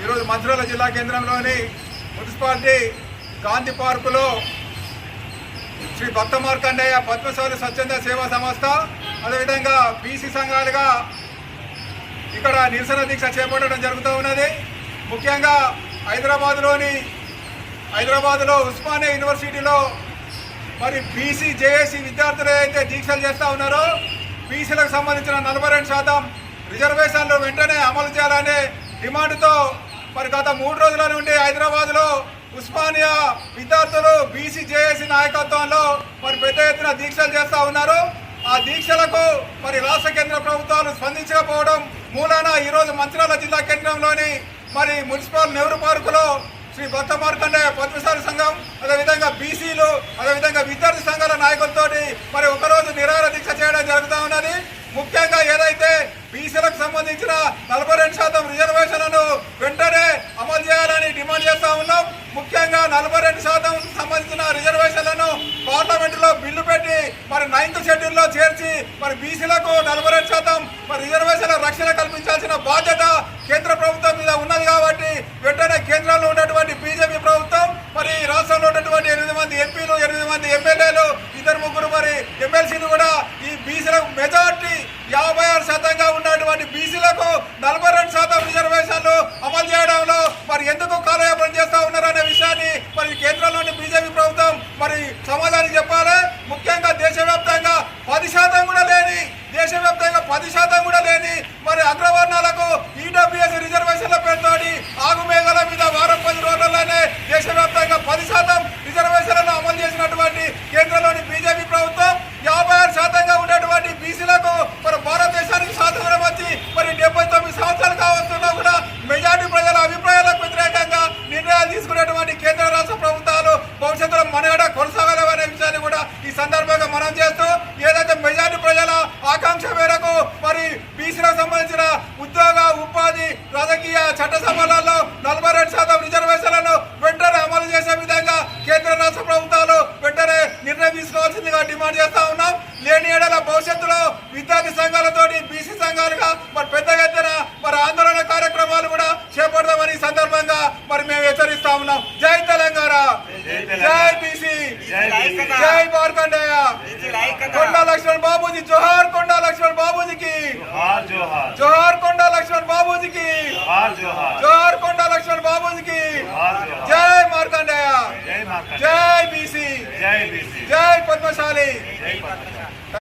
ఈరోజు మంత్రాల జిల్లా కేంద్రంలోని మున్సిపాలిటీ గాంధీ పార్కులో శ్రీ భక్త మార్కండేయ పద్మశాలి స్వచ్ఛంద సేవా సంస్థ అదేవిధంగా బీసీ సంఘాలుగా ఇక్కడ నిరసన దీక్ష చేపట్టడం జరుగుతూ ఉన్నది. ముఖ్యంగా హైదరాబాద్లోని హైదరాబాద్లో ఉస్మానియా యూనివర్సిటీలో మరి బీసీ జేఏసీ విద్యార్థులు అయితే దీక్షలు చేస్తూ ఉన్నారో బీసీలకు సంబంధించిన నలభై రెండు శాతం రిజర్వేషన్లు వెంటనే అమలు చేయాలనే డిమాండ్తో మరి గత మూడు రోజుల నుండి హైదరాబాద్లో ఉస్మానియా విద్యార్థులు బీసీ జేఏసీ నాయకత్వంలో మరి పెద్ద ఎత్తున దీక్షలు చేస్తూ ఉన్నారు. ఆ దీక్షలకు మరి రాష్ట్ర కేంద్ర ప్రభుత్వాలు స్పందించకపోవడం మూలాన ఈరోజు మంచిర్యాల జిల్లా కేంద్రంలోని మరి మున్సిపల్ నెహ్రూ పార్కులో శ్రీ భక్త మార్కండే పద్మసారి సంఘం అదేవిధంగా బీసీలు అదేవిధంగా విద్యార్థి సంఘాల నాయకులతోటి మరి ఒకరోజు నిరాహార దీక్ష చేయడం జరుగుతూ ఉన్నది. ముఖ్యంగా ఏదైతే బీసీలకు సంబంధించిన నలభై రెండు శాతం వెంటనే అమలు చేయాలని డిమాండ్ చేస్తా ఉన్నాం ముఖ్యంగా నలభై రెండు శాతం సంబంధించిన రిజర్వేషన్లను పార్లమెంట్లో బిల్లు పెట్టి మరి నైన్త్ చేర్చి మరి బీసీలకు నలభై రెండు శాతం మరి రిజర్వేషన్ల రక్షణ కల్పించాల్సిన బాధ్యత కేంద్ర ప్రభుత్వం మీద ఉన్నది కాబట్టి వెంటనే కేంద్రంలో ఉన్నటువంటి బీజేపీ ప్రభుత్వం మరి రాష్ట్రంలో ఉన్నటువంటి ఎనిమిది మంది ఎంపీలు ఎనిమిది మంది ఎమ్మెల్యేలు ఇద్దరు ముగ్గురు మరి ఎమ్మెల్సీలు కూడా ఈ బీసీలకు మెజార్ యాభై ఆరు శాతంగా ఉన్నటువంటి బీసీలకు నలభై రెండు శాతం రిజర్వేషన్లు అమలు చేయడంలో మరి ఎందుకు కాలయాపన చేస్తా ఉన్నారనే విషయాన్ని మరి కేంద్రంలోని బీజేపీ ప్రభుత్వం మరి సమాధానం చెప్పాలి ముఖ్యంగా దేశవ్యాప్తంగా పది శాతం కూడా లేని దేశవ్యాప్తంగా పది శాతం కూడా లేని మరి అగ్రవర్ణాలకు ఈడబ్ల్యూఎస్ రిజర్వేషన్ల పేరుతోటి ఆగుమేఘల మీద వారం పది రోజుల్లోనే దేశవ్యాప్తంగా పది శాతం రిజర్వేషన్లను అమలు చేసినటువంటి కేంద్రంలోని బీజేపీ ప్రభుత్వం యాభై ఆరు శాతంగా ఉన్నటువంటి బీసీలకు మరి భారతదేశానికి స్వాతంత్రం వచ్చి మరి డెబ్బై తొమ్మిది సంవత్సరాలు కావస్తున్నా కూడా మెజార్టీ ప్రజల అభిప్రాయాలకు వ్యతిరేకంగా నిర్ణయాలు తీసుకునేటువంటి కేంద్ర రాష్ట్ర ప్రభుత్వాలు భవిష్యత్తులో మనగడ కొనసాగలేవనే విషయాన్ని కూడా ఈ సందర్భంగా మనం చేస్తూ ఏదైతే మెజార్టీ ప్రజల ఆకాంక్ష మేరకు మరి బీసీలకు సంబంధించిన ఉద్యోగ ఉపాధి రాజకీయ చట్టసభలలో నలభై రెండు శాతం రిజర్వేషన్లను వెంటనే అమలు చేసే విధంగా కేంద్ర రాష్ట్ర ప్రభుత్వాలు వెంటనే నిర్ణయం తీసుకోవాల్సిందిగా డిమాండ్ చేస్తా ఉన్నాం. లేని ఏడల భవిష్యత్తులో విద్యార్థి సంఘాలతో బీసీ సంఘాలుగా మరి పెద్ద ఎత్తున మరి ఆందోళన కార్యక్రమాలు కూడా చేపడదామని సందర్భంగా మరి మేము హెచ్చరిస్తా ఉన్నాం. జై తెలంగాణ. జై బీసీ. జై మార్కండేయ. కొండా లక్ష్మణ్ బాబుజీ జోహార్ కొండా లక్ష్మణ్ బాబుజీకి. జోహార్ जोहर कोंडा लक्ष्मण बाबू जी की। जय मार्कंडेया। जय बीसी। जय पद्मशाली।